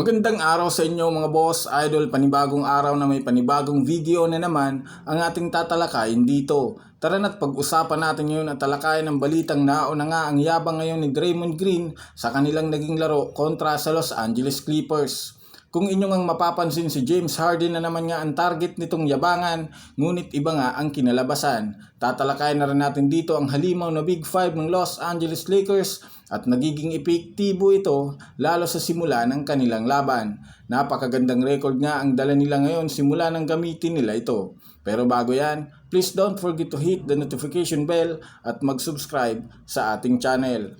Magandang araw sa inyo mga boss, idol, panibagong araw na may panibagong video na naman ang ating tatalakayin dito. Tara na't pag-usapan natin ngayon at talakayin ang balitang nauna nga ang yabang ngayon ni Draymond Green sa kanilang naging laro kontra sa Los Angeles Clippers. Kung inyong ang mapapansin si James Harden na naman nga ang target nitong yabangan, ngunit iba nga ang kinalabasan. Tatalakayin na rin natin dito ang halimaw na Big Five ng Los Angeles Lakers at nagiging epektibo ito lalo sa simula ng kanilang laban. Napakagandang record nga ang dala nila ngayon simula ng gamitin nila ito. Pero bago yan, please don't forget to hit the notification bell at mag-subscribe sa ating channel.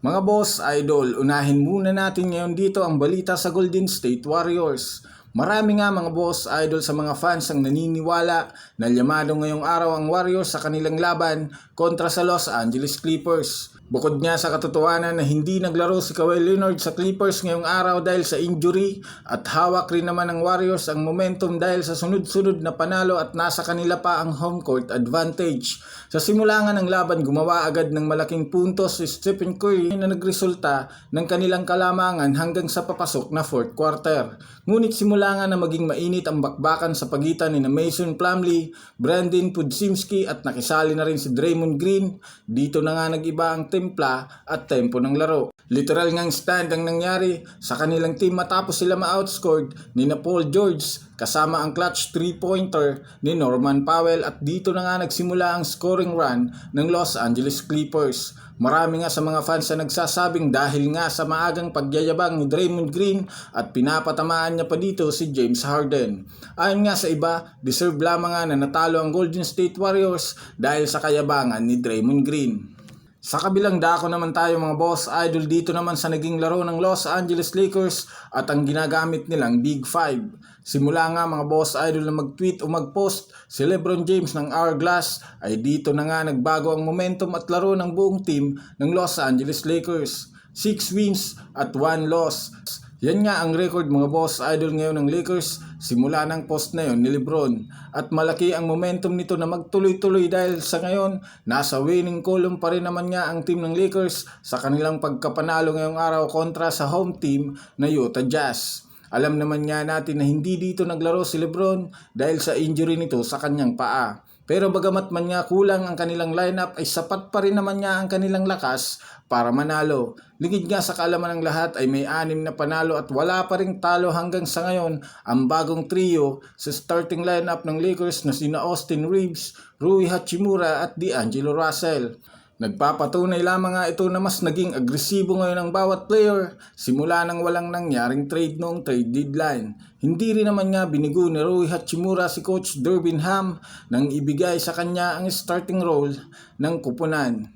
Mga boss, idol, unahin muna natin ngayon dito ang balita sa Golden State Warriors. Marami nga mga boss, idol sa mga fans ang naniniwala na llamado ngayong araw ang Warriors sa kanilang laban kontra sa Los Angeles Clippers. Bukod nga sa katotohanan na hindi naglaro si Kawhi Leonard sa Clippers ngayong araw dahil sa injury at hawak rin naman ng Warriors ang momentum dahil sa sunod-sunod na panalo at nasa kanila pa ang home court advantage. Sa simula nga ng laban, gumawa agad ng malaking puntos si Stephen Curry na nagresulta ng kanilang kalamangan hanggang sa papasok na fourth quarter. Ngunit simula nga na maging mainit ang bakbakan sa pagitan ni Mason Plumlee, Brandon Pudsimski at nakisali na rin si Draymond Green, dito na nga nag-iba ang templa at tempo ng laro. Literal ngang stand ang nangyari sa kanilang team matapos sila ma-outscored ni na Paul George kasama ang clutch 3-pointer ni Norman Powell at dito na nga nagsimula ang scoring run ng Los Angeles Clippers. Marami nga sa mga fans na nagsasabing dahil nga sa maagang pagyayabang ni Draymond Green at pinapatamaan niya pa dito si James Harden. Ayon nga sa iba, deserve lamang nga na natalo ang Golden State Warriors dahil sa kayabangan ni Draymond Green. Sa kabilang dako naman tayo mga boss, idol dito naman sa naging laro ng Los Angeles Lakers at ang ginagamit nilang Big Five. Simula nga mga boss idol na mag-tweet o mag-post si Lebron James ng Hourglass ay dito na nga nagbago ang momentum at laro ng buong team ng Los Angeles Lakers. 6 wins at 1 loss. Yan nga ang record mga boss idol ngayon ng Lakers simula ng post na yon ni Lebron. At malaki ang momentum nito na magtuloy-tuloy dahil sa ngayon nasa winning column pa rin naman nga ang team ng Lakers sa kanilang pagkapanalo ngayong araw kontra sa home team na Utah Jazz. Alam naman nga natin na hindi dito naglaro si Lebron dahil sa injury nito sa kanyang paa. Pero bagamat man nga kulang ang kanilang lineup ay sapat pa rin naman nga ang kanilang lakas para manalo. Ligid nga sa kaalaman ng lahat ay may anim na panalo at wala pa ring talo hanggang sa ngayon ang bagong trio sa starting lineup ng Lakers na sina Austin Reeves, Rui Hachimura at D'Angelo Russell. Nagpapatunay lamang nga ito na mas naging agresibo ngayon ang bawat player simula nang walang nangyaring trade noong trade deadline. Hindi rin naman nga binigo ni Rui Hachimura si Coach Durbin Ham nang ibigay sa kanya ang starting role ng kupunan.